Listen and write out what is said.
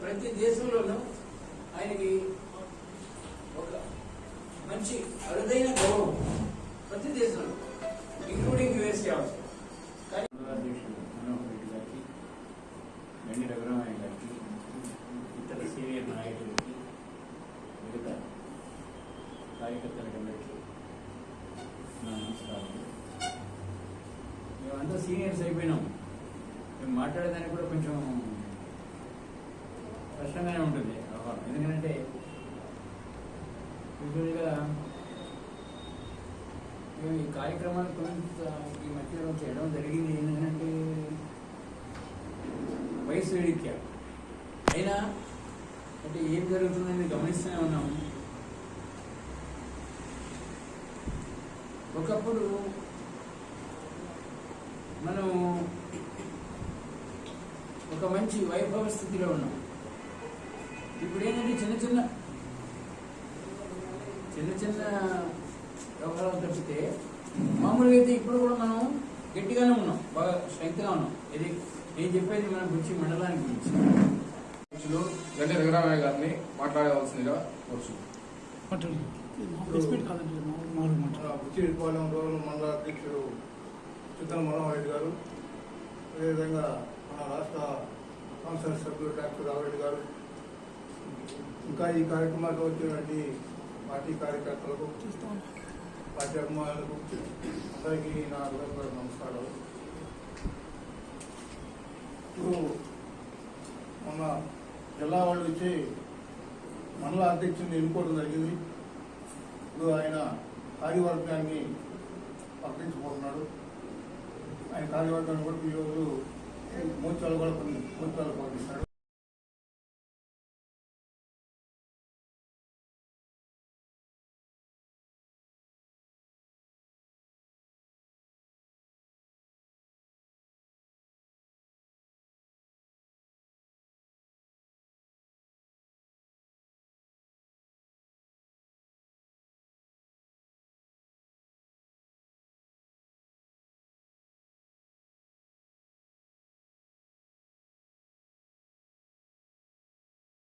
ప్రతి దేశంలో మంచి అరుదైన గౌరవం ప్రతి దేశంలో ఇంక్లూడింగ్ యుఎస్ఏ అవసరం. ఇతర సీనియర్ మేమంతా సీనియర్స్ అయిపోయినాం. మేము మాట్లాడేదానికి కూడా కొంచెం కష్టంగానే ఉంటుంది. ఎందుకంటే ఉంటుంది కదా మేము ఈ కార్యక్రమాలు కొంత ఈ మధ్యలో చేయడం జరిగింది. ఏంటంటే వయసు వేడిక్య అయినా అంటే ఏం జరుగుతుందని గమనిస్తూనే ఉన్నాం. ఒకప్పుడు మనం ఒక మంచి వైభవ స్థితిలో ఉన్నాం. ఇప్పుడు ఏంటంటే చిన్న చిన్న చిన్న చిన్న వ్యవహారాలు తప్పితే మామూలుగా అయితే ఇప్పుడు కూడా మనం గట్టిగానే ఉన్నాం బాగా స్ట్రెంగ్త్గా ఉన్నాం. ఇది నేను చెప్పేది మన గురించి మండలానికి గురించి. అధ్యక్షులు గండి రఘురామయ్య గారిని మాట్లాడవలసిందిగా కోరుచున్నాం. రూరల్ మండల అధ్యక్షుడు చిత్తన మనోహర్ రెడ్డి గారు అదేవిధంగా మన రాష్ట్ర కౌన్సిల్ సభ్యులు డాక్టర్ రావురెడ్డి గారు ఇంకా ఈ కార్యక్రమానికి వచ్చినటువంటి పార్టీ కార్యకర్తలకు పార్టీ అభిమానులకు అందరికీ నా హృదయపూర్వక నమస్కారాలు. ఇప్పుడు మొన్న జిల్లా వాళ్ళు ఇచ్చి మండల అధ్యక్షుడిని ఎన్నుకోవడం జరిగింది. ఇప్పుడు ఆయన కార్యవర్గాన్ని ప్రకటించబోతున్నాడు ఆయన కార్యవర్గాన్ని కూడా ఈరోజు మోర్చాలు కూడా కొన్ని మోర్చాలు ప్రకటిస్తాడు